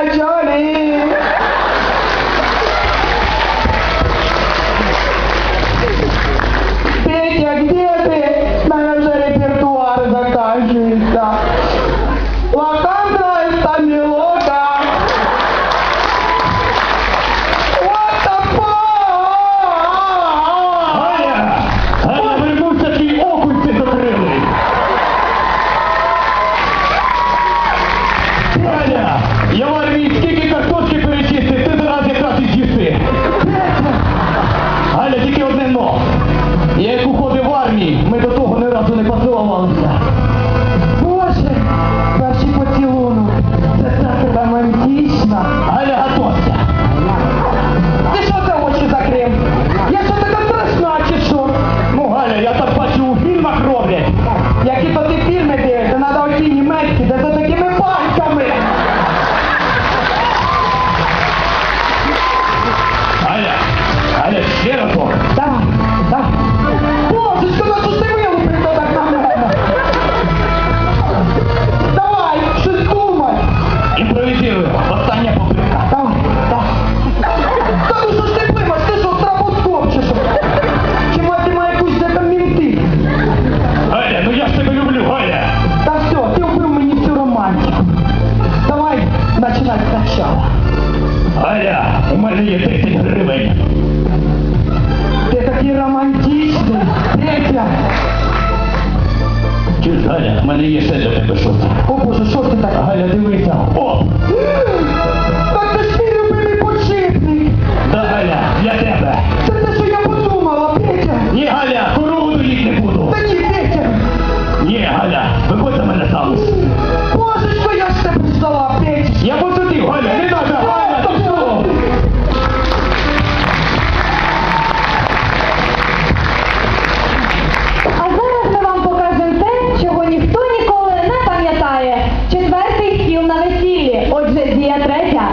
Johnny. อีกไม่ต้อง пива. Остання попитка. Там? Так. Та ну що ж ти пива? Ти що траву топчеш? Чи мати має якусь де там мінти? Галя, ну я ж тебе люблю, Галя. Та все, ти вбив мені всю романтику. Давай починати спочатку. Галя, у мене є 10 гривень. Ти такий романтичний. Петя. Чуєш, Галя, в мене є ще для тебе щось. О Боже, що ж ти так? Галя, дивися. О!